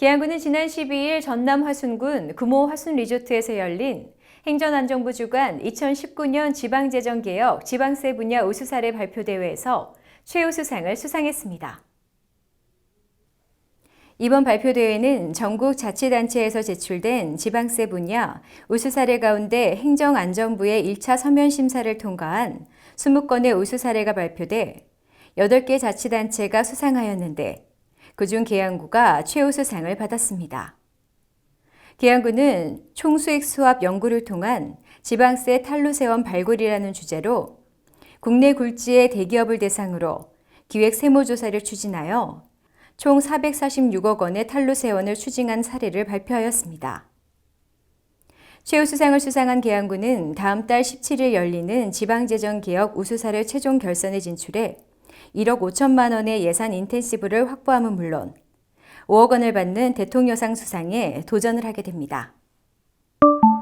계양군은 지난 12일 전남 화순군 금호 화순 리조트에서 열린 행정안정부 주관 2019년 지방재정개혁 지방세 분야 우수사례 발표대회에서 최우수상을 수상했습니다. 이번 발표대회는 전국 자치단체에서 제출된 지방세 분야 우수사례 가운데 행정안정부의 1차 서면 심사를 통과한 20건의 우수사례가 발표돼 8개 자치단체가 수상하였는데 그중 계양구가 최우수상을 받았습니다. 계양구는 총수익 수합 연구를 통한 지방세 탈루세원 발굴이라는 주제로 국내 굴지의 대기업을 대상으로 기획 세무조사를 추진하여 총 446억 원의 탈루세원을 추징한 사례를 발표하였습니다. 최우수상을 수상한 계양구는 다음 달 17일 열리는 지방재정개혁 우수사를 최종 결선에 진출해 1억 5천만 원의 예산 인텐시브를 확보함은 물론 5억 원을 받는 대통령상 수상에 도전을 하게 됩니다.